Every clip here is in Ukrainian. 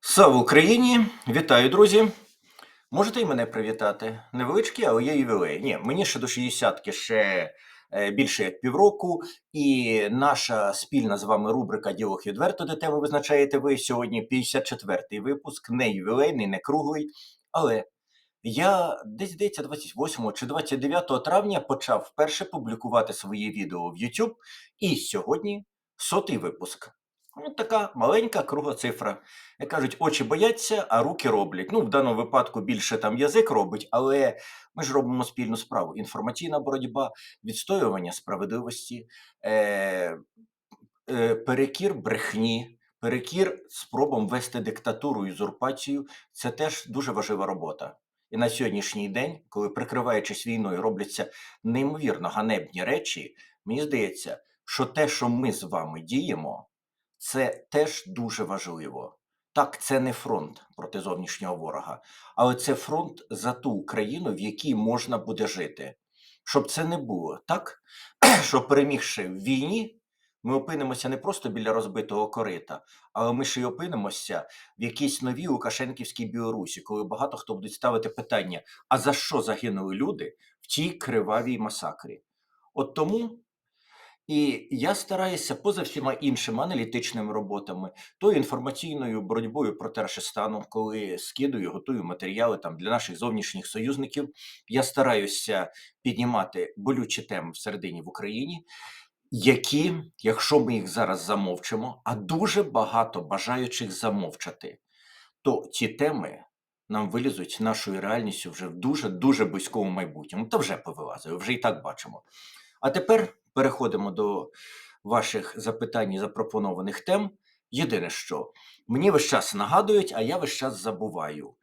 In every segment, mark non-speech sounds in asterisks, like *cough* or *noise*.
Слава Україні! Вітаю, друзі! Можете і мене привітати. Невеличкий, але є ювілей. Ні, мені ще до 60-ки ще е, більше як півроку, і наша спільна з вами рубрика Діалог відверто, де тему визначаєте ви сьогодні 54-й випуск, не ювілейний, не круглий. Але я десь здається 28 чи 29 травня почав вперше публікувати свої відео в YouTube, і сьогодні сотий випуск. Ось така маленька кругла цифра. Як кажуть, очі бояться, а руки роблять. Ну, в даному випадку більше там язик робить, але ми ж робимо спільну справу. Інформаційна боротьба, відстоювання справедливості, е, е, перекір брехні, перекір спробам вести диктатуру, узурпацію це теж дуже важлива робота. І на сьогоднішній день, коли прикриваючись війною, робляться неймовірно ганебні речі, мені здається, що те, що ми з вами діємо, це теж дуже важливо. Так, це не фронт проти зовнішнього ворога, але це фронт за ту Україну, в якій можна буде жити. Щоб це не було так, *clears throat* що перемігши в війні, ми опинимося не просто біля розбитого корита, але ми ще й опинимося в якійсь новій Лукашенківській Білорусі, коли багато хто будуть ставити питання: а за що загинули люди в тій кривавій масакрі? От тому і я стараюся поза всіма іншими аналітичними роботами, тою інформаційною боротьбою проти Рашистану, коли скидую, готую матеріали там для наших зовнішніх союзників. Я стараюся піднімати болючі теми всередині в Україні, які, якщо ми їх зараз замовчимо, а дуже багато бажаючих замовчати, то ці теми. Нам вилізуть нашою реальністю вже в дуже дуже близькому майбутньому. Та вже повилазили, вже і так бачимо. А тепер переходимо до ваших запитань і запропонованих тем. Єдине, що мені весь час нагадують, а я весь час забуваю.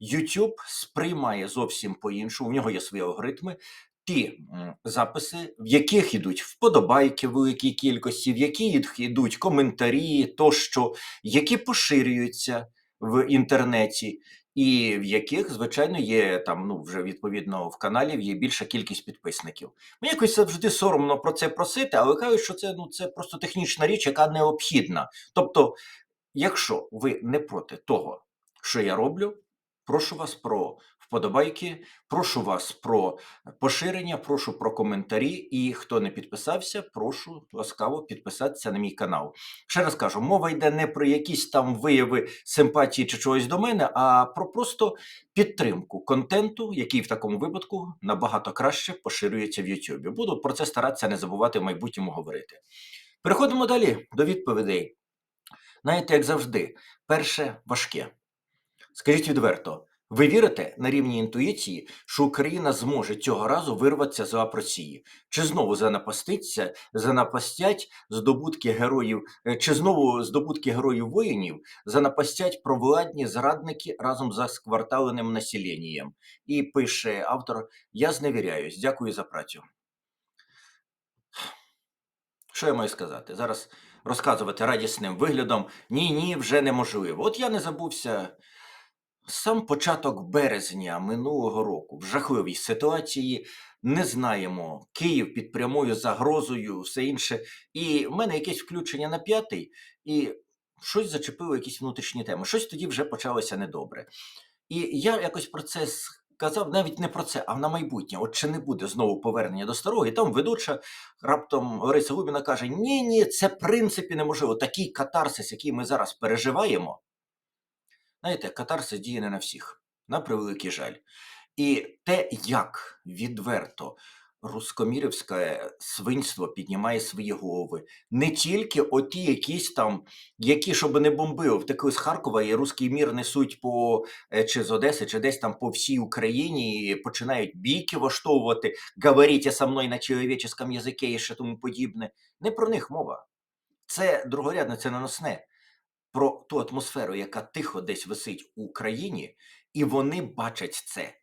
YouTube сприймає зовсім по-іншому, в нього є свої алгоритми. Ті записи, в яких йдуть вподобайки в великій кількості, в яких йдуть коментарі, тощо, які поширюються в інтернеті, і в яких, звичайно, є там, ну вже відповідно в каналі є більша кількість підписників. Мені якось завжди соромно про це просити, але кажуть, що це ну це просто технічна річ, яка необхідна. Тобто, якщо ви не проти того, що я роблю, прошу вас про вподобайки, прошу вас про поширення, прошу про коментарі. І хто не підписався, прошу ласкаво підписатися на мій канал. Ще раз кажу, мова йде не про якісь там вияви симпатії чи чогось до мене, а про просто підтримку контенту, який в такому випадку набагато краще поширюється в YouTube. Буду про це старатися не забувати в майбутньому говорити. Переходимо далі до відповідей. Знаєте, як завжди, перше важке. Скажіть відверто, ви вірите на рівні інтуїції, що Україна зможе цього разу вирватися з Росії? Чи знову занапаститься, занапастять здобутки героїв, е, чи знову здобутки героїв воїнів занапастять провладні зрадники разом за скварталеним населенням? І пише автор: Я зневіряюсь, дякую за працю. Що я маю сказати? Зараз розказувати радісним виглядом ні, ні, вже неможливо. От я не забувся. Сам початок березня минулого року в жахливій ситуації не знаємо Київ під прямою загрозою, все інше. І в мене якесь включення на п'ятий, і щось зачепило якісь внутрішні теми. Щось тоді вже почалося недобре. І я якось про це сказав, навіть не про це, а на майбутнє. От чи не буде знову повернення до старого, і там ведуча раптом Лариса Губіна каже: Ні, ні, це в принципі неможливо. Такий катарсис, який ми зараз переживаємо. Знаєте, катарсис діє не на всіх, на превеликий жаль. І те, як відверто рускомірівське свинство піднімає свої голови, не тільки оті якісь там, які щоб не бомбили, втекли з Харкова, і руський мір несуть по е, чи з Одеси, чи десь там по всій Україні, і починають бійки влаштовувати, говоріть со мною на чоловіческому язикі і ще тому подібне. Не про них мова. Це другорядне, це наносне про ту атмосферу, яка тихо десь висить у країні, і вони бачать це.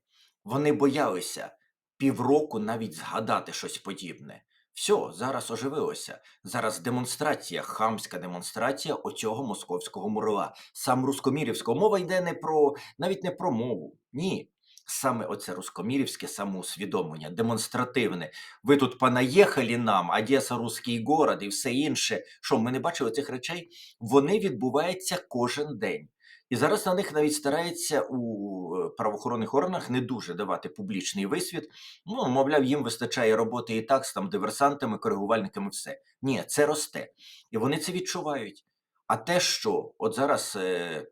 Вони боялися півроку навіть згадати щось подібне. Все, зараз оживилося. Зараз демонстрація, хамська демонстрація оцього московського мурла. Сам рускомірівського мова йде не про навіть не про мову. Ні. Саме оце рускомірівське самоусвідомлення, демонстративне. Ви тут понаїхали нам, Одеса, русський город і все інше. Що ми не бачили цих речей? Вони відбуваються кожен день. І зараз на них навіть старається у е, правоохоронних органах не дуже давати публічний висвіт. Ну, мовляв, їм вистачає роботи і так з там диверсантами, коригувальниками, все. Ні, це росте. І вони це відчувають. А те, що от зараз е,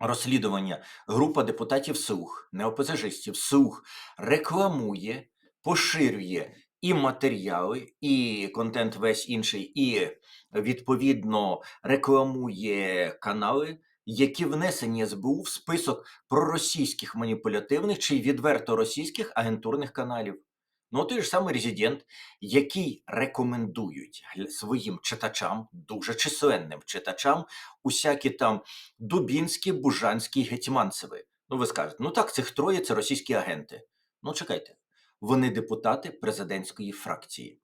розслідування група депутатів СУХ, неопозажистів СУХ рекламує, поширює і матеріали, і контент весь інший, і відповідно рекламує канали, які внесені СБУ в список проросійських маніпулятивних чи відверто російських агентурних каналів. Ну, той ж самий резидент, який рекомендують своїм читачам, дуже численним читачам, усякі там Дубінські, Бужанський, Гетьманцеви. Ну, ви скажете, ну так, цих троє це російські агенти. Ну, чекайте, вони депутати президентської фракції.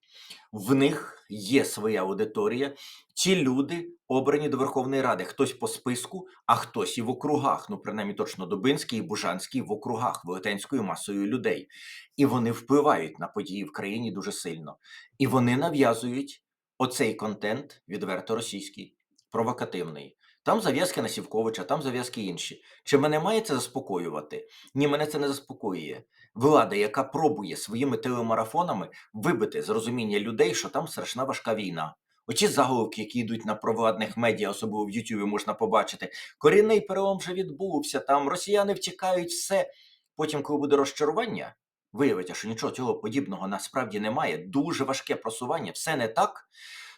В них є своя аудиторія. Ці люди обрані до Верховної Ради. Хтось по списку, а хтось і в округах. Ну, принаймні, точно Дубинський і Бужанський в округах велетенською масою людей. І вони впливають на події в країні дуже сильно. І вони нав'язують оцей контент відверто російський, провокативний. Там зав'язки на Сівковича, там зав'язки інші. Чи мене має це заспокоювати? Ні, мене це не заспокоює. Влада, яка пробує своїми телемарафонами вибити з розуміння людей, що там страшна важка війна. Оці заголовки, які йдуть на провладних медіа, особливо в Ютубі, можна побачити. Корінний перелом вже відбувся, там росіяни втікають, все. Потім, коли буде розчарування, виявиться, що нічого цього подібного насправді немає. Дуже важке просування, все не так,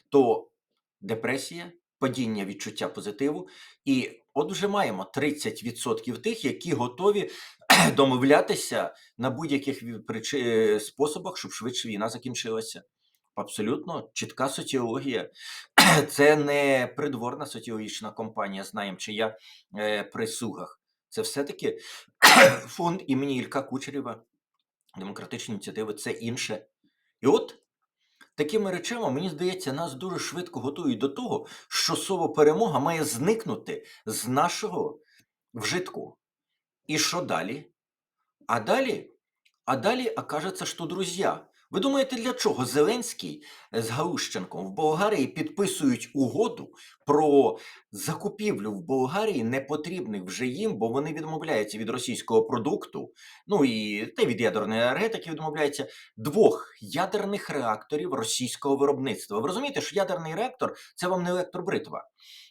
то депресія, падіння відчуття позитиву. І от вже маємо 30% тих, які готові *clears throat* домовлятися на будь-яких е, способах, щоб швидше війна закінчилася. Абсолютно чітка соціологія. *clears throat* Це не придворна соціологічна компанія, знаємо, чия е, при слугах. Це все-таки *clears throat* фонд імені Ілька Кучерєва, демократичні ініціативи, це інше. І от такими речами, мені здається, нас дуже швидко готують до того, що слово перемога має зникнути з нашого вжитку. І що далі? А далі, а далі окажеться, що друзья. Ви думаєте, для чого Зеленський з Галущенком в Болгарії підписують угоду про закупівлю в Болгарії непотрібних вже їм, бо вони відмовляються від російського продукту, ну і та від ядерної енергетики відмовляються двох ядерних реакторів російського виробництва. Ви розумієте, що ядерний реактор це вам не електробритва.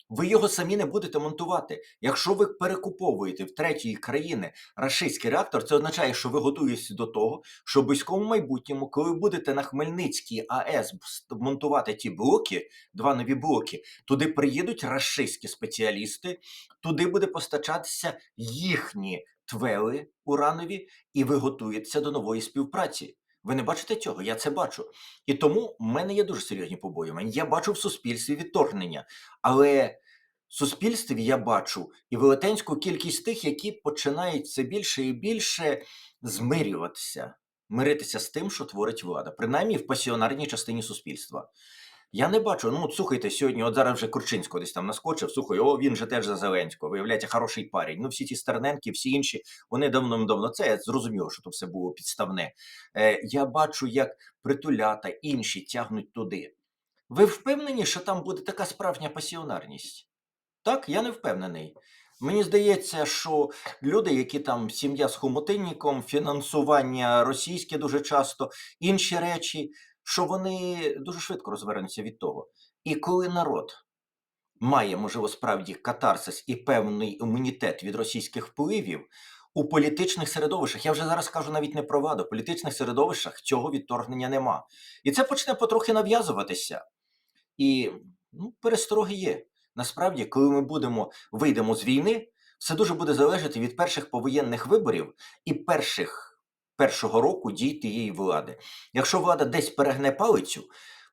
Ви його самі не будете монтувати. Якщо ви перекуповуєте в третьої країни рашистський реактор, це означає, що ви готуєтеся до того, що в близькому майбутньому, коли ви будете на Хмельницькій АЕС монтувати ті блоки, два нові блоки, туди приїдуть рашистські спеціалісти, туди буде постачатися їхні твели уранові, і ви готуєтеся до нової співпраці. Ви не бачите цього? Я це бачу. І тому в мене є дуже серйозні побоювання. Я бачу в суспільстві відторгнення, але в суспільстві я бачу і велетенську кількість тих, які починають все більше і більше змирюватися, миритися з тим, що творить влада, принаймні в пасіонарній частині суспільства. Я не бачу. Ну, от слухайте, сьогодні, от зараз вже Курчинського десь там наскочив. Слухай, о, він же теж за Зеленського. Виявляється, хороший парень. Ну, всі ті Стерненки, всі інші, вони давно-давно це зрозуміло, що то все було підставне. Е, я бачу, як притулята інші тягнуть туди. Ви впевнені, що там буде така справжня пасіонарність? Так, я не впевнений. Мені здається, що люди, які там сім'я з хомутинником, фінансування російське дуже часто, інші речі, що вони дуже швидко розвернуться від того. І коли народ має, можливо, справді катарсис і певний імунітет від російських впливів, у політичних середовищах, я вже зараз кажу навіть не про владу, в політичних середовищах цього відторгнення нема. І це почне потрохи нав'язуватися. І ну, перестороги є. Насправді, коли ми будемо вийдемо з війни, все дуже буде залежати від перших повоєнних виборів і перших першого року дій тієї влади. Якщо влада десь перегне палицю,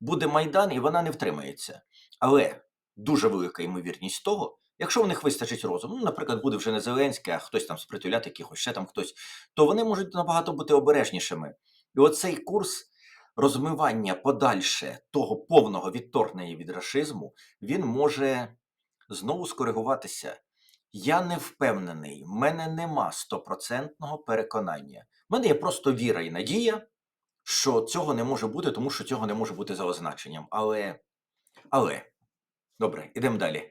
буде майдан і вона не втримається. Але дуже велика ймовірність того, якщо в них вистачить розуму, ну, наприклад, буде вже не Зеленський, а хтось там з притулят якихось, ще там хтось, то вони можуть набагато бути обережнішими. І оцей курс розмивання подальше того повного відторгнення від рашизму, він може знову скоригуватися. Я не впевнений, в мене нема стопроцентного переконання. В мене є просто віра і надія, що цього не може бути, тому що цього не може бути за означенням. Але, але, добре, ідемо далі.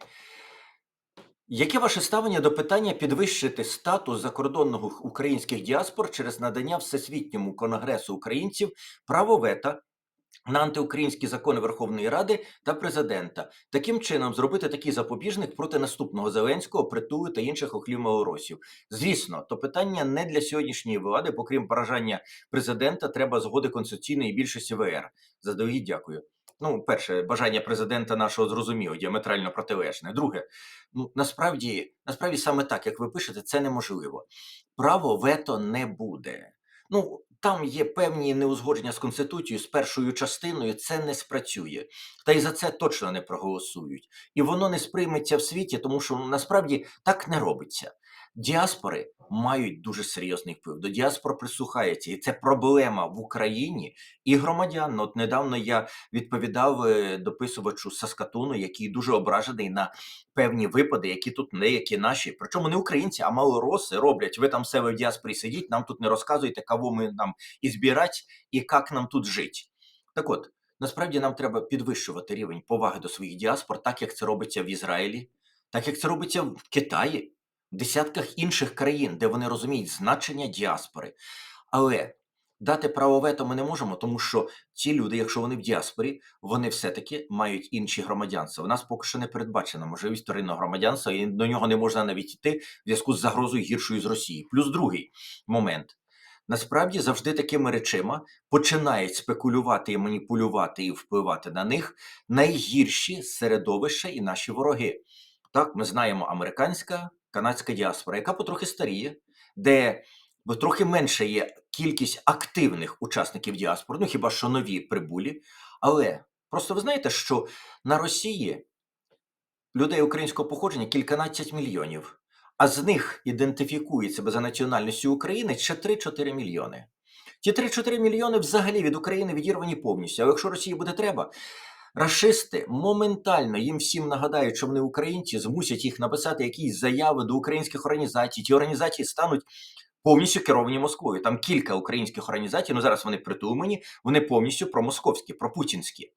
Яке ваше ставлення до питання підвищити статус закордонних українських діаспор через надання Всесвітньому конгресу українців право вето на антиукраїнські закони Верховної Ради та президента, таким чином зробити такий запобіжник проти наступного Зеленського, притулу та інших охлів малоросів? Звісно, то питання не для сьогоднішньої влади, бо крім поражання президента, треба згоди конституційної більшості ВР. Заздалегідь дякую. Ну, перше, бажання президента нашого зрозуміло, діаметрально протилежне. Друге, ну насправді, насправді саме так, як ви пишете, це неможливо. Право вето не буде. Ну, там є певні неузгодження з конституцією, з першою частиною. Це не спрацює, та й за це точно не проголосують. І воно не сприйметься в світі, тому що насправді так не робиться. Діаспори мають дуже серйозний вплив. До діаспор прислухається, і це проблема в Україні і громадян. От недавно я відповідав е, дописувачу Саскатуну, який дуже ображений на певні випади, які тут не які наші. Причому не українці, а малороси роблять. Ви там себе в діаспорі сидіть, нам тут не розказуєте, кого ми нам і збирати, і як нам тут жити. Так от, насправді нам треба підвищувати рівень поваги до своїх діаспор, так як це робиться в Ізраїлі, так як це робиться в Китаї, десятках інших країн, де вони розуміють значення діаспори. Але дати право вето ми не можемо, тому що ці люди, якщо вони в діаспорі, вони все-таки мають інші громадянства. У нас поки що не передбачена можливість вторинного громадянства, і до нього не можна навіть йти в зв'язку з загрозою гіршою з Росії. Плюс другий момент. Насправді завжди такими речима починають спекулювати і маніпулювати і впливати на них найгірші середовища і наші вороги. Так, ми знаємо американська, канадська діаспора, яка потрохи старіє, де трохи менше є кількість активних учасників діаспор, ну хіба що нові прибулі. Але просто ви знаєте, що на Росії людей українського походження кільканадцять мільйонів, а з них ідентифікує себе за національністю України ще 3-4 мільйони. Ті 3-4 мільйони взагалі від України відірвані повністю. А якщо Росії буде треба, Рашисти моментально їм всім нагадають, що вони українці, змусять їх написати якісь заяви до українських організацій. Ті організації стануть повністю керовані Москвою. Там кілька українських організацій, ну зараз вони притумані, вони повністю промосковські, пропутінські.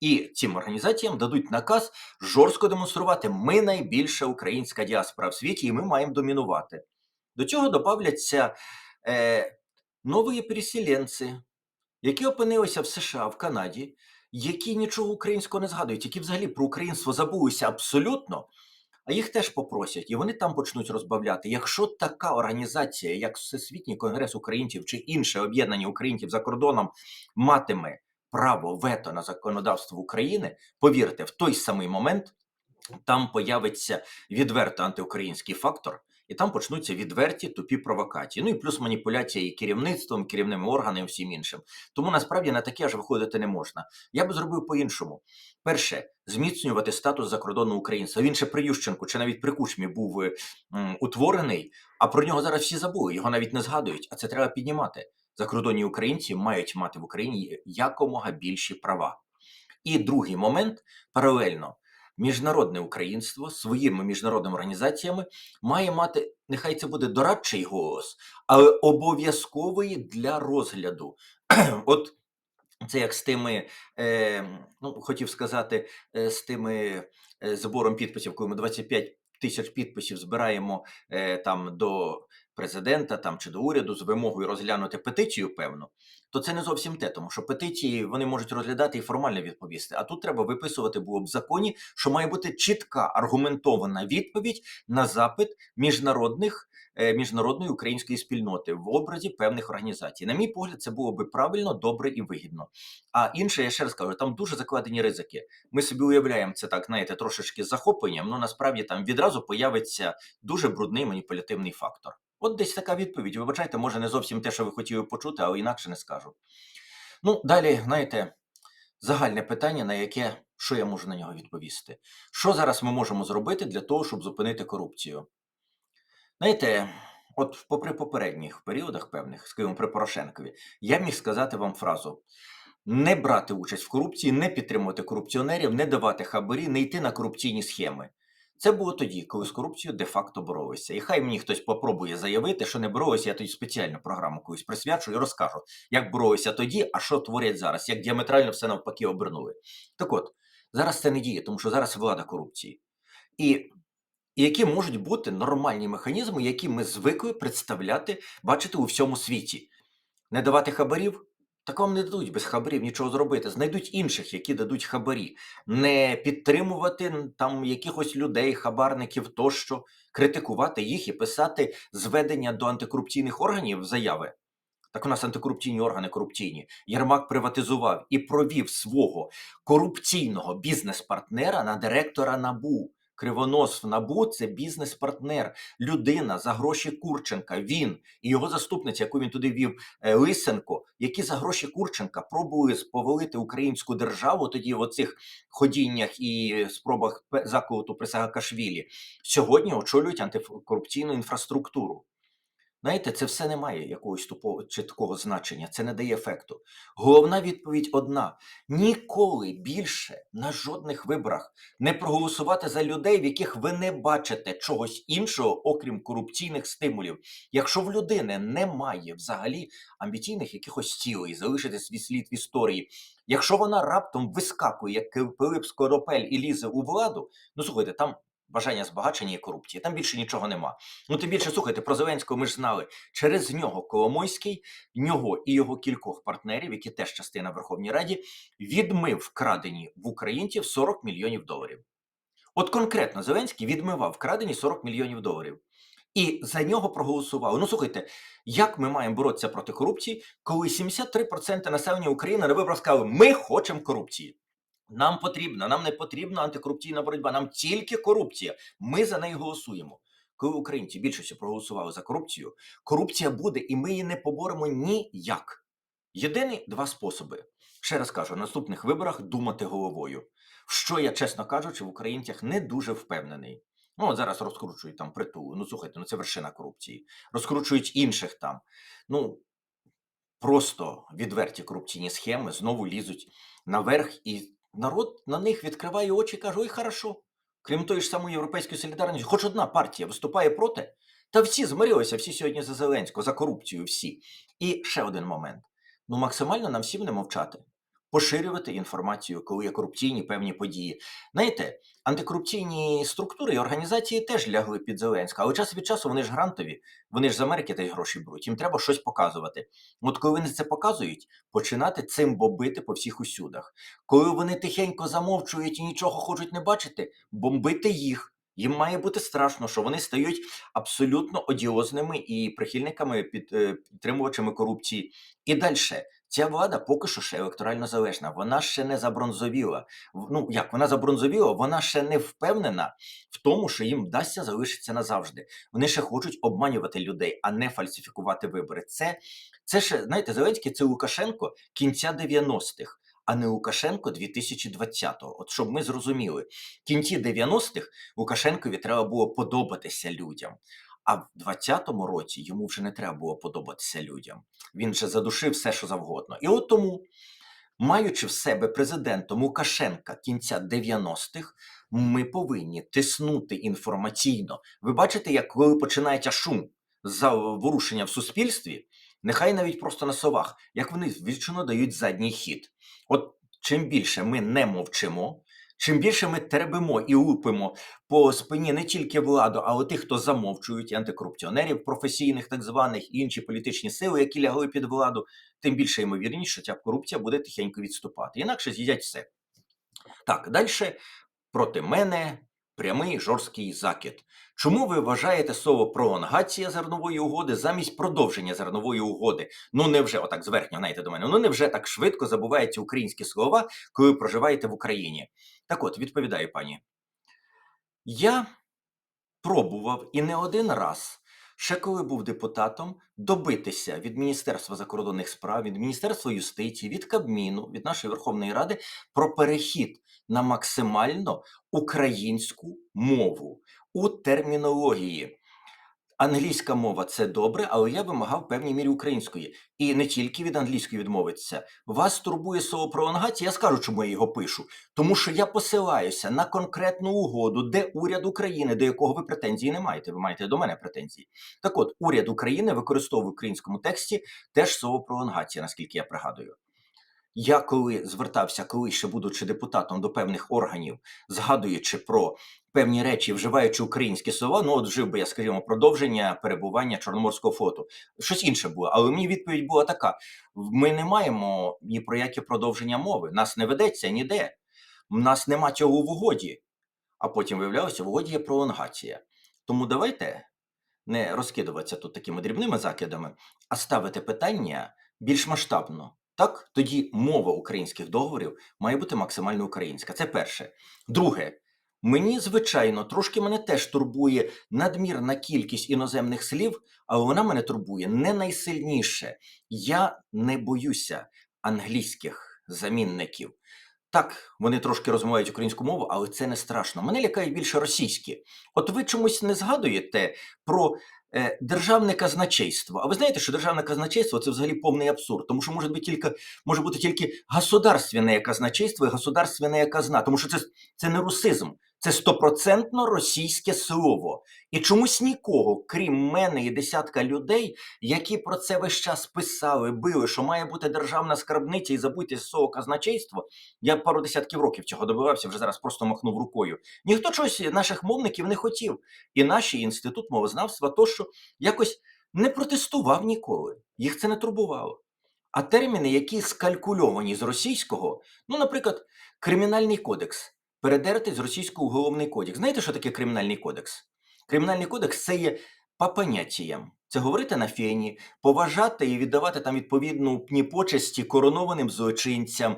І цим організаціям дадуть наказ жорстко демонструвати: ми найбільша українська діаспора в світі, і ми маємо домінувати. До цього додавляться е, нові переселенці, які опинилися в США, в Канаді, які нічого українського не згадують, які взагалі про українство забулися абсолютно, а їх теж попросять, і вони там почнуть розбавляти. Якщо така організація, як Всесвітній конгрес українців чи інше об'єднання українців за кордоном, матиме право вето на законодавство України, повірте, в той самий момент там появиться відверто антиукраїнський фактор. І там почнуться відверті тупі провокації. Ну і плюс маніпуляція і керівництвом, керівними органами, і всім іншим. Тому насправді на таке аж виходити не можна. Я би зробив по-іншому. Перше, зміцнювати статус закордонного українця. Він ще при Ющенку чи навіть при Кучмі був е, м, утворений, а про нього зараз всі забули, його навіть не згадують. А це треба піднімати. Закордонні українці мають мати в Україні якомога більші права. І другий момент паралельно. Міжнародне українство своїми міжнародними організаціями має мати, нехай це буде дорадчий голос, але обов'язковий для розгляду. *clears throat* От це як з тими, е, ну хотів сказати, е, з тими е, збором підписів, коли ми 25 тисяч підписів збираємо е, там до президента там чи до уряду з вимогою розглянути петицію, певно, то це не зовсім те, тому що петиції вони можуть розглядати і формально відповісти. А тут треба виписувати було б в законі, що має бути чітка аргументована відповідь на запит міжнародних е, міжнародної української спільноти в образі певних організацій. На мій погляд, це було би правильно, добре і вигідно. А інше, я ще раз кажу, там дуже закладені ризики. Ми собі уявляємо це так, знаєте, трошечки захопленням, але насправді там відразу появиться дуже брудний маніпулятивний фактор. От десь така відповідь. Вибачайте, може, не зовсім те, що ви хотіли почути, але інакше не скажу. Ну, далі, знаєте, загальне питання, на яке що я можу на нього відповісти. Що зараз ми можемо зробити для того, щоб зупинити корупцію? Знаєте, от попри попередніх періодах певних, скажімо, при Порошенкові, я міг сказати вам фразу: не брати участь в корупції, не підтримувати корупціонерів, не давати хабарі, не йти на корупційні схеми. Це було тоді, коли з корупцією де-факто боролися. І хай мені хтось попробує заявити, що не боролися, я тоді спеціальну програму колись присвячу і розкажу, як боролися тоді, а що творять зараз, як діаметрально все навпаки обернули. Так от, зараз це не діє, тому що зараз влада корупції. І і які можуть бути нормальні механізми, які ми звикли представляти, бачити у всьому світі. Не давати хабарів? Так вам не дадуть без хабарів нічого зробити. Знайдуть інших, які дадуть хабарі, не підтримувати там якихось людей, хабарників тощо, критикувати їх і писати зведення до антикорупційних органів заяви. Так у нас антикорупційні органи корупційні. Єрмак приватизував і провів свого корупційного бізнес-партнера на директора НАБУ. Кривонос в НАБУ це бізнес-партнер, людина за гроші Курченка. Він і його заступниця, яку він туди вів, е, Лисенко, які за гроші Курченка пробували сповелити українську державу тоді в оцих ходіннях і спробах заколоту Присягакашвілі. Сьогодні очолюють антикорупційну інфраструктуру. Знаєте, це все не має якогось тупого чіткого значення, це не дає ефекту. Головна відповідь одна: ніколи більше на жодних виборах не проголосувати за людей, в яких ви не бачите чогось іншого, окрім корупційних стимулів. Якщо в людини немає взагалі амбіційних якихось цілей, залишити свій слід в історії. Якщо вона раптом вискакує, як Пилип Скоропель і лізе у владу, ну слухайте, там бажання збагачення і корупції, там більше нічого нема. Ну, тим більше, слухайте, про Зеленського ми ж знали. Через нього Коломойський, нього і його кількох партнерів, які теж частина Верховній Раді, відмив вкрадені в українців 40 мільйонів доларів. От конкретно Зеленський відмивав вкрадені 40 мільйонів доларів. І за нього проголосували. Ну слухайте, як ми маємо боротися проти корупції, коли 73% населення України на виборах сказали, ми хочемо корупції. Нам потрібна, нам не потрібна антикорупційна боротьба, нам тільки корупція. Ми за неї голосуємо. Коли українці більшістю проголосували за корупцію, корупція буде, і ми її не поборемо ніяк. Єдині два способи. Ще раз кажу, на наступних виборах думати головою. Що я, чесно кажучи, в українцях не дуже впевнений. Ну, от зараз розкручують там притулу. Ну, слухайте, ну це вершина корупції. Розкручують інших там. Ну, просто відверті корупційні схеми знову лізуть наверх, і народ на них відкриває очі каже: ой, хорошо. Крім тої ж самої європейської солідарності, хоч одна партія виступає проти, та всі змирилися, всі сьогодні за Зеленського, за корупцію, всі. І ще один момент: ну максимально нам всім не мовчати. Поширювати інформацію, коли є корупційні певні події. Знаєте, антикорупційні структури і організації теж лягли під Зеленська, але час від часу вони ж грантові, вони ж з Америки теж гроші беруть, їм треба щось показувати. От коли вони це показують, починати цим бобити по всіх усюдах. Коли вони тихенько замовчують і нічого хочуть не бачити, бомбити їх. Їм має бути страшно, що вони стають абсолютно одіозними і прихильниками під е, підтримувачами корупції. І далі. Ця влада поки що ще електорально залежна. Вона ще не забронзовіла. Ну як вона забронзовіла, вона ще не впевнена в тому, що їм вдасться залишитися назавжди. Вони ще хочуть обманювати людей, а не фальсифікувати вибори. Це, це ще знаєте, Зеленський це Лукашенко кінця 90-х. А не Лукашенко 2020-го. От щоб ми зрозуміли, в кінці 90-х Лукашенкові треба було подобатися людям. А в 20-му році йому вже не треба було подобатися людям. Він вже задушив все, що завгодно. І от тому, маючи в себе президентом Лукашенка кінця 90-х, ми повинні тиснути інформаційно. Ви бачите, як коли починається шум за ворушення в суспільстві, нехай навіть просто на словах, як вони відчинно дають задній хід. От чим більше ми не мовчимо, чим більше ми теребимо і лупимо по спині не тільки владу, але тих, хто замовчують, антикорупціонерів, професійних так званих, і інші політичні сили, які лягли під владу, тим більше ймовірність, що ця корупція буде тихенько відступати. Інакше з'їдять все. Так, далі проти мене прямий жорсткий закид. Чому ви вважаєте слово пролонгація зернової угоди замість продовження зернової угоди? Ну невже отак зверхньо знаєте до мене? Ну невже так швидко забуваються українські слова, коли проживаєте в Україні? Так от відповідаю пані. Я пробував і не один раз, ще коли був депутатом, добитися від Міністерства закордонних справ, від Міністерства юстиції, від Кабміну, від нашої Верховної Ради про перехід на максимально українську мову у термінології. Англійська мова це добре, але я вимагав в певній мірі української. І не тільки від англійської відмовитися. Вас турбує слово пролонгація, я скажу, чому я його пишу. Тому що я посилаюся на конкретну угоду, де уряд України, до якого ви претензії не маєте. Ви маєте до мене претензії. Так от, уряд України використовує в українському тексті теж слово пролонгація, наскільки я пригадую. Я коли звертався, коли ще будучи депутатом до певних органів, згадуючи про певні речі, вживаючи українські слова, ну от вжив би я, скажімо, продовження перебування Чорноморського флоту. Щось інше було, але мені відповідь була така: ми не маємо ні про яке продовження мови, нас не ведеться ніде. У нас нема цього в угоді. А потім виявлялося, в угоді є пролонгація. Тому давайте не розкидуватися тут такими дрібними закидами, а ставити питання більш масштабно. Так, тоді мова українських договорів має бути максимально українська. Це перше. Друге, мені, звичайно, трошки мене теж турбує надмірна кількість іноземних слів, але вона мене турбує не найсильніше. Я не боюся англійських замінників. Так, вони трошки розмовляють українську мову, але це не страшно. Мене лякає більше російські. От ви чомусь не згадуєте про е, державне казначейство. А ви знаєте, що державне казначейство це взагалі повний абсурд, тому що може бути тільки може бути тільки государственне казначейство і государственне казна, тому що це, це не русизм, це стопроцентно російське слово. І чомусь нікого, крім мене і десятка людей, які про це весь час писали, били, що має бути державна скарбниця і забудьте слово казначейство. Я пару десятків років цього добивався, вже зараз просто махнув рукою. Ніхто чогось наших мовників не хотів. І наш інститут мовознавства то, що якось не протестував ніколи. Їх це не турбувало. А терміни, які скалькульовані з російського, ну, наприклад, кримінальний кодекс, передерти з російського уголовний кодекс. Знаєте, що таке кримінальний кодекс? Кримінальний кодекс це є по поняттям. Це говорити на фені, поважати і віддавати там відповідну почесті коронованим злочинцям.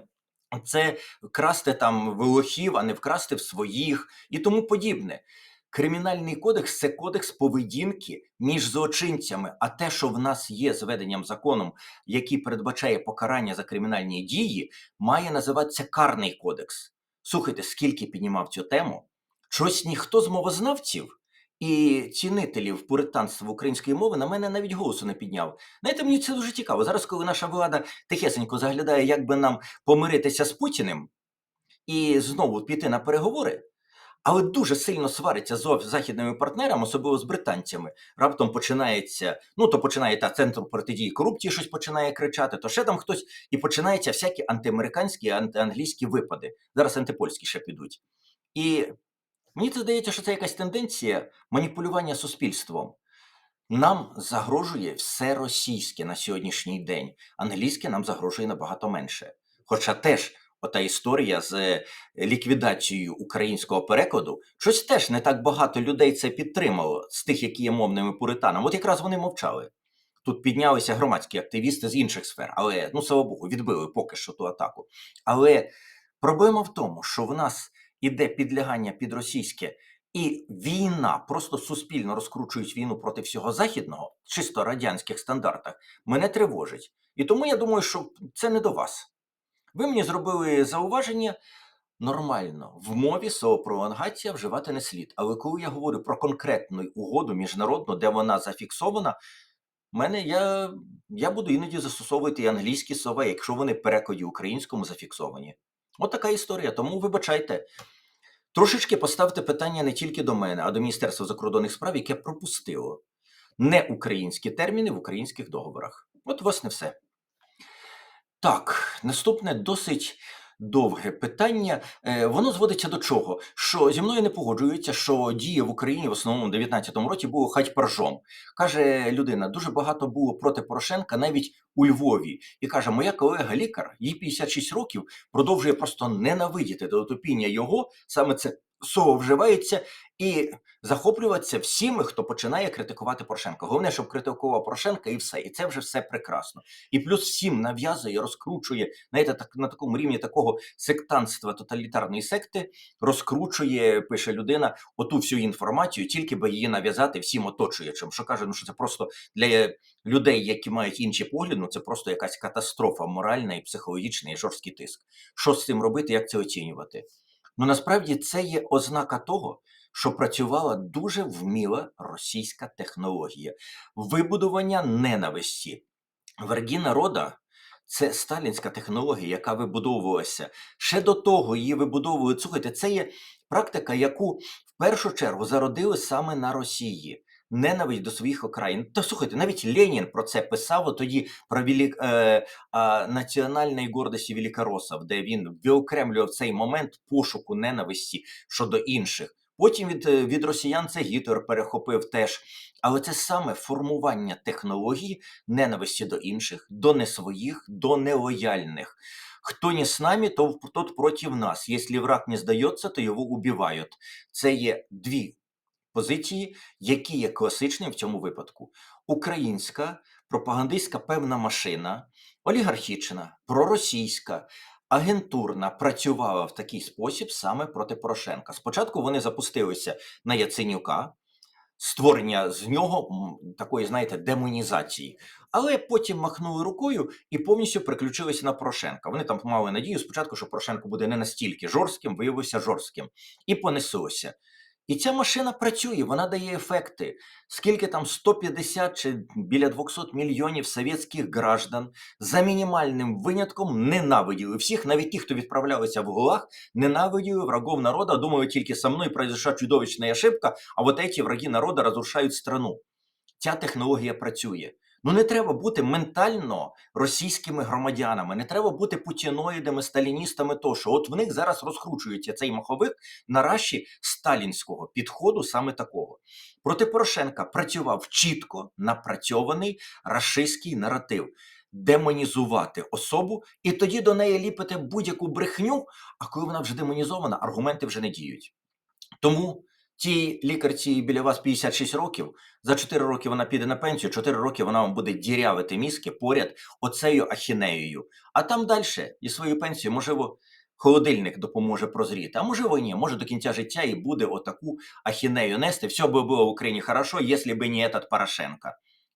Це красти там волохів, а не вкрасти в своїх і тому подібне. Кримінальний кодекс це кодекс поведінки між злочинцями. А те, що в нас є зведенням законом, який передбачає покарання за кримінальні дії, має називатися карний кодекс. Слухайте, скільки піднімав цю тему, щось ніхто з мовознавців і цінителів пуританства української мови на мене навіть голосу не підняв. Знаєте, мені це дуже цікаво. Зараз, коли наша влада тихесенько заглядає, як би нам помиритися з Путіним і знову піти на переговори, але дуже сильно свариться з західними партнерами, особливо з британцями. Раптом починається, ну то починає та центр протидії корупції, щось починає кричати, то ще там хтось, і починаються всякі антиамериканські, антианглійські випади. Зараз антипольські ще підуть. І мені це здається, що це якась тенденція маніпулювання суспільством. Нам загрожує все російське на сьогоднішній день. Англійське нам загрожує набагато менше. Хоча теж ота історія з е, ліквідацією українського перекладу, щось теж не так багато людей це підтримало з тих, які є мовними пуританами. От якраз вони мовчали. Тут піднялися громадські активісти з інших сфер, але ну слава Богу, відбили поки що ту атаку. Але проблема в тому, що в нас іде підлягання під російське. І війна просто суспільно розкручують війну проти всього західного, чисто радянських стандартах, мене тривожить. І тому я думаю, що це не до вас. Ви мені зробили зауваження нормально. В мові слово пролонгація вживати не слід. Але коли я говорю про конкретну угоду міжнародну, де вона зафіксована, мене я, я буду іноді застосовувати англійські слова, якщо вони перекладі українському зафіксовані. От така історія. Тому вибачайте. Трошечки поставте питання не тільки до мене, а до Міністерства закордонних справ, яке пропустило не українські терміни в українських договорах. От, власне, все. Так, наступне досить довге питання. Е, Воно зводиться до чого? Що зі мною не погоджується, що дії в Україні в основному в 19-му році було хать паржом. Каже людина, дуже багато було проти Порошенка навіть у Львові. І каже, моя колега лікар, їй 56 років, продовжує просто ненавидіти до отопіння його. Саме це слово вживається і захоплюватися всіми, хто починає критикувати Порошенка. Головне, щоб критикував Порошенка, і все. І це вже все прекрасно. І плюс всім нав'язує, розкручує знаєте, так на такому рівні такого сектантства тоталітарної секти, розкручує, пише людина, оту всю інформацію, тільки би її нав'язати всім оточуючим. Що каже, ну що це просто для людей, які мають інші погляди, ну це просто якась катастрофа моральна і психологічна, і жорсткий тиск. Що з цим робити, як це оцінювати? Ну насправді це є ознака того, що працювала дуже вміла російська технологія вибудування ненависті. Вергі народа це сталінська технологія, яка вибудовувалася. Ще до того її вибудовують. Слухайте, це є практика, яку в першу чергу зародили саме на Росії. Ненависть до своїх окраїн. Та слухайте, навіть Ленін про це писав тоді про вілік, е, а, національної гордості Великоросов, де він виокремлював цей момент пошуку ненависті щодо інших. Потім від, е, від росіян це Гітлер перехопив теж. Але це саме формування технології ненависті до інших, до не своїх, до нелояльних. Хто не з нами, то тот проти нас. Якщо враг не здається, то його убивають. Це є дві позиції, які є класичними в цьому випадку. Українська пропагандистська певна машина, олігархічна, проросійська, агентурна працювала в такий спосіб саме проти Порошенка. Спочатку вони запустилися на Яценюка, створення з нього такої, знаєте, демонізації. Але потім махнули рукою і повністю переключилися на Порошенка. Вони там мали надію спочатку, що Порошенко буде не настільки жорстким, виявився жорстким, і понеслося. І ця машина працює, вона дає ефекти. Скільки там 150 чи біля 200 мільйонів совєтських граждан за мінімальним винятком ненавиділи всіх, навіть ті, хто відправлялися в ГУЛАГ, ненавиділи врагов народа, думаю, тільки со мною произошла чудовищна ошибка, а вот эти враги народа розрушають страну. Ця технологія працює. Ну не треба бути ментально російськими громадянами, не треба бути путіноїдами, сталіністами тощо. От в них зараз розкручується цей маховик на раші сталінського підходу, саме такого. Проти Порошенка працював чітко напрацьований рашистський наратив. Демонізувати особу, і тоді до неї ліпити будь-яку брехню. А коли вона вже демонізована, аргументи вже не діють. Тому тій лікарці біля вас 56 років, за 4 роки вона піде на пенсію, 4 роки вона вам буде дірявити мізки поряд оцею ахінеєю. А там далі, і свою пенсію, можливо, холодильник допоможе прозріти, а можливо, ні, може до кінця життя і буде отаку ахінею нести. Все би було в Україні хорошо, якщо б не этот Порошенко.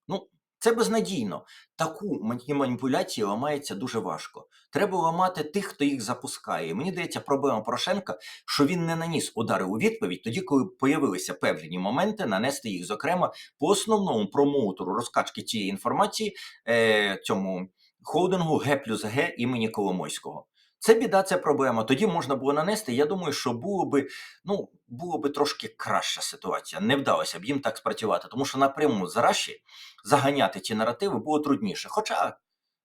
Ну, це безнадійно. Таку маніпуляцію ламається дуже важко. Треба ламати тих, хто їх запускає. Мені здається, проблема Порошенка, що він не наніс удари у відповідь тоді, коли появилися певні моменти, нанести їх, зокрема, по основному промоутеру розкачки цієї інформації е, цьому холдингу Г плюс Г імені Коломойського. Це біда, це проблема. Тоді можна було нанести. Я думаю, що було би ну було би трошки краща ситуація. Не вдалося б їм так спрацювати, тому що напряму з Раші заганяти ті наративи було трудніше. Хоча,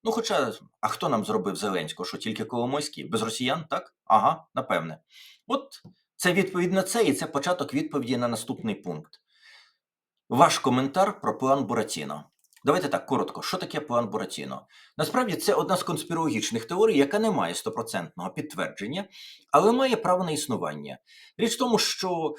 ну хоча, а хто нам зробив Зеленського? Що тільки Коломойський? Без росіян, так? Ага, напевне. От це відповідь на це, і це початок відповіді на наступний пункт. Ваш коментар про план Буратіно. Давайте так коротко. Що таке план Буратіно? Насправді це одна з конспірологічних теорій, яка не має стопроцентного підтвердження, але має право на існування. Річ в тому, що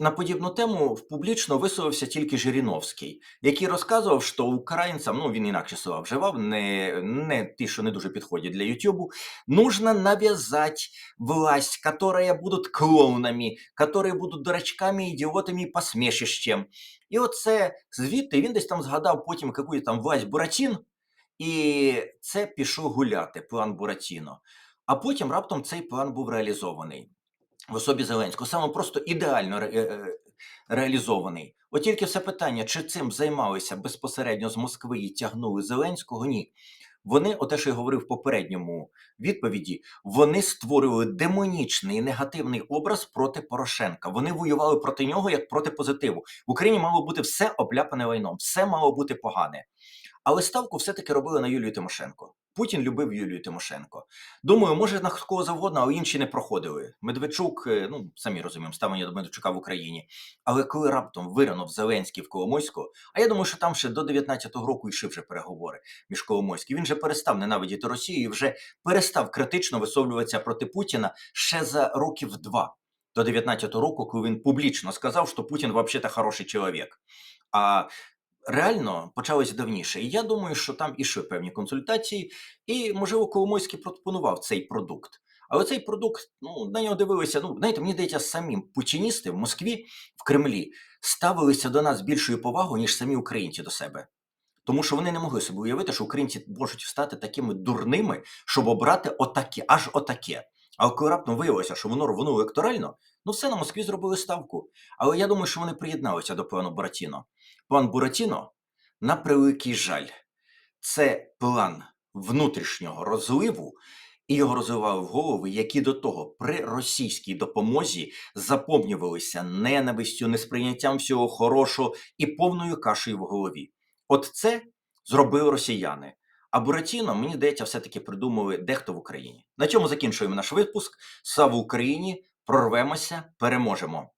на подібну тему публічно висловився тільки Жириновський, який розказував, що українцям, ну він інакше слова вживав, не, не ті, що не дуже підходять для Ютубу, нужно навязать власть, которая будут клоунами, которые будуть дурачками, ідіотами і посмішищем. І оце звідти він десь там згадав потім якусь там власть Буратін, і це пішов гуляти, план Буратіно. А потім раптом цей план був реалізований в особі Зеленського, саме просто ідеально ре- е, реалізований. От тільки все питання, чи цим займалися безпосередньо з Москви і тягнули Зеленського? Ні. Вони, оте, що я говорив в попередньому відповіді, вони створювали демонічний негативний образ проти Порошенка. Вони воювали проти нього як проти позитиву. В Україні мало бути все обляпане лайном, все мало бути погане. Але ставку все-таки робили на Юлію Тимошенко. Путін любив Юлію Тимошенко. Думаю, може на кого завгодно, але інші не проходили. Медведчук, е, ну самі розуміємо, ставлення до Медведчука в Україні. Але коли раптом виринув Зеленський в Коломойську, а я думаю, що там ще до 19-го року йшли вже переговори між Коломойським. Він вже перестав ненавидіти Росію і вже перестав критично висловлюватися проти Путіна ще за років два. До 19-го року, коли він публічно сказав, що Путін взагалі хороший чоловік. А реально почалося давніше. І я думаю, що там ішли певні консультації, і, можливо, Коломойський пропонував цей продукт. Але цей продукт, ну, на нього дивилися. Ну, знаєте, мені здається, самі путіністи в Москві, в Кремлі ставилися до нас більшою повагою, ніж самі українці до себе. Тому що вони не могли собі уявити, що українці можуть стати такими дурними, щоб обрати отаке, аж отаке. А коли раптом виявилося, що воно рвонуло електорально, ну все на Москві зробили ставку. Але я думаю, що вони приєдналися до плану Буратіно. План Буратіно, на превеликий жаль, це план внутрішнього розливу, і його розвивали в голови, які до того при російській допомозі заповнювалися ненавистю, несприйняттям всього хорошого і повною кашею в голові. От це зробили росіяни. А Буратіно, мені здається, все-таки придумали дехто в Україні. На цьому закінчуємо наш випуск. Слава Україні! Прорвемося, переможемо!